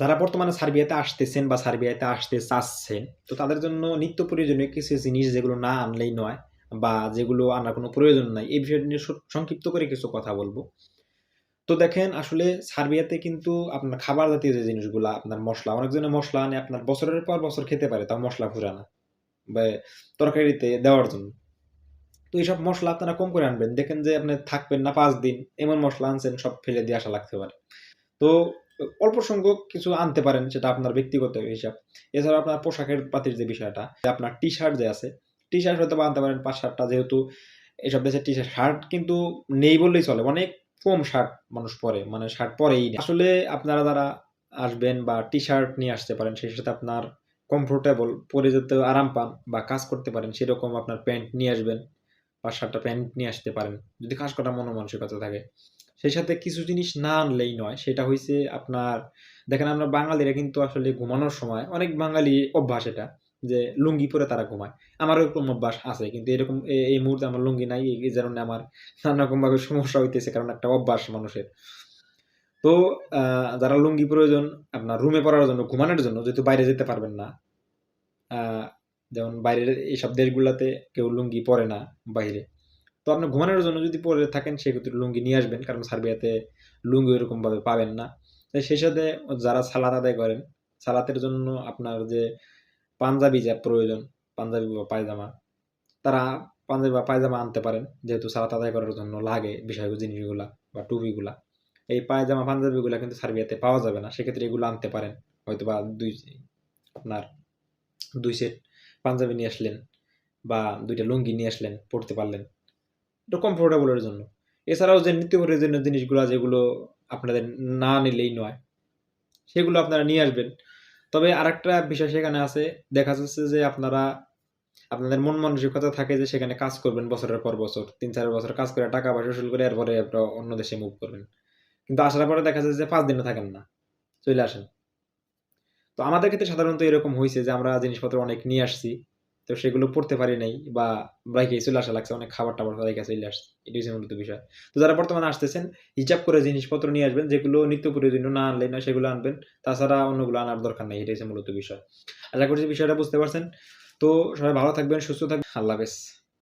যারা বর্তমানে সার্বিয়াতে আসতেছেন বা সার্বিয়াতে আসতে চাচ্ছেন, তো তাদের জন্য নিত্য প্রয়োজনীয় কিছু জিনিস যেগুলো না আনলেই নয় বা যেগুলো আনার কোনো প্রয়োজন নাই, এই বিষয়টি নিয়ে সংক্ষিপ্ত করে কিছু কথা বলব। তো দেখেন, আসলে সার্বিয়াতে কিন্তু আপনার খাবার জাতীয় যে জিনিসগুলো, আপনার মশলা অনেকজনে মশলা আনে আপনার বছরের পর বছর খেতে পারে, তাও মশলা ফুরা না বা তরকারিতে দেওয়ার জন্য। তো এইসব মশলা আপনারা কম করে আনবেন। দেখেন যে আপনি থাকবেন না পাঁচ দিন, এমন মশলা আনছেন, সব ফেলে দিয়ে আসা লাগতে পারে। তো অল্প সংখ্যক কিছু আনতে পারেন সেটা আপনার ব্যক্তিগত হিসাব। এছাড়া আপনার পোশাকের পাতির যে বিষয়টা, আপনার টি শার্ট যে আছে টি শার্ট হয়তো আনতে পারেন পাঁচ শার্টটা যেহেতু এসব দেশের টি শার্ট শার্ট কিন্তু নেই বললেই চলে, অনেক কম শার্ট মানুষ পরে মানে শার্ট পরেই না আসলে আপনারা যারা আসবেন বা টি শার্ট নিয়ে আসতে পারেন, সেই সাথে আপনার কমফোর্টেবল পরে যেতে আরাম পান বা কাজ করতে পারেন, সেরকম আপনার প্যান্ট নিয়ে আসবেন। পাঁচ, সাতটা প্যান্ট নিয়ে আসতে পারেন। যদি খাস করার মন মানসিকতা থাকে। সেই সাথে কিছু জিনিস না আনলেই নয়, সেটা হয়েছে আপনার, দেখেন আমরা বাঙালিরা কিন্তু আসলে ঘুমানোর সময়, অনেক বাঙালি অভ্যাস এটা, যে লুঙ্গি পরে তারা ঘুমায়। আমারও এরকম অভ্যাস আছে, কিন্তু এরকম এই মুহূর্তে আমার লুঙ্গি নাই, এই কারণে আমার নানা রকম ভাবে সমস্যা হইতেছে, কারণ একটা অভ্যাস মানুষের। তো যারা লুঙ্গি প্রয়োজন, আপনার রুমে পড়ার জন্য, ঘুমানোর জন্য, যেহেতু বাইরে যেতে পারবেন না যেমন বাইরের এইসব দেশগুলোতে কেউ লুঙ্গি পরে না বাইরে। তো আপনি ঘুমানোর জন্য যদি পরে থাকেন, সেক্ষেত্রে লুঙ্গি নিয়ে আসবেন, কারণ সার্বিয়াতে লুঙ্গি এরকম ভাবে পাবেন না। তাই সেই সাথে যারা সালাত আদায় করেন, সালাতের জন্য আপনার যে পাঞ্জাবি যা প্রয়োজন, পাঞ্জাবি বা পায়জামা, তারা পাঞ্জাবি বা পায়জামা আনতে পারেন, যেহেতু সালাত আদায় করার জন্য লাগে বিষয় জিনিসগুলা বা টুপিগুলা। এই পায়জামা, পাঞ্জাবিগুলা কিন্তু সার্বিয়াতে পাওয়া যাবে না, সেক্ষেত্রে এগুলো আনতে পারেন হয়তো বা দুই আপনার দুই সেট পাঞ্জাবি নিয়ে আসলেন বা দুইটা লুঙ্গি নিয়ে আসলেন, পড়তে পারলেন। এটা কমফোর্টেবলের জন্য। এছাড়াও যে নিত্য প্রয়োজনীয় জিনিসগুলো যেগুলো আপনাদের না নিলেই নয়, সেগুলো আপনারা নিয়ে আসবেন। তবে আরেকটা বিষয় সেখানে আছে, দেখা যাচ্ছে যে আপনারা, আপনাদের মন মানসিকতা থাকে যে সেখানে কাজ করবেন বছরের পর বছর, তিন চার বছর কাজ করে টাকা পয়সা শুরু করে এরপরে আপনারা অন্য দেশে মুভ করবেন। কিন্তু আসার পরে দেখা যাচ্ছে যে পাঁচ দিনও থাকেন না। চলে আসেন। তো আমাদের ক্ষেত্রে সাধারণত এরকম হয়েছে যে আমরা জিনিসপত্র অনেক নিয়ে আসছি, তো সেগুলো পড়তে পারি নাই বা বাইকে চলে আসা লাগছে, অনেক খাবার টাবার রেখে চলে আসছে। এটি হচ্ছে মূলত বিষয়। তো যারা বর্তমানে আসতেছেন, হিসাব করে জিনিসপত্র নিয়ে আসবেন, যেগুলো নিত্য প্রয়োজনীয়, না আনলে না সেগুলো আনবেন, তাছাড়া অন্যগুলো আনার দরকার নেই, এটাই হচ্ছে মূলত বিষয়। আশা করছি বিষয়টা বুঝতে পারছেন। তো সবাই ভালো থাকবেন, সুস্থ থাকবেন। আল্লাহ হাফেজ।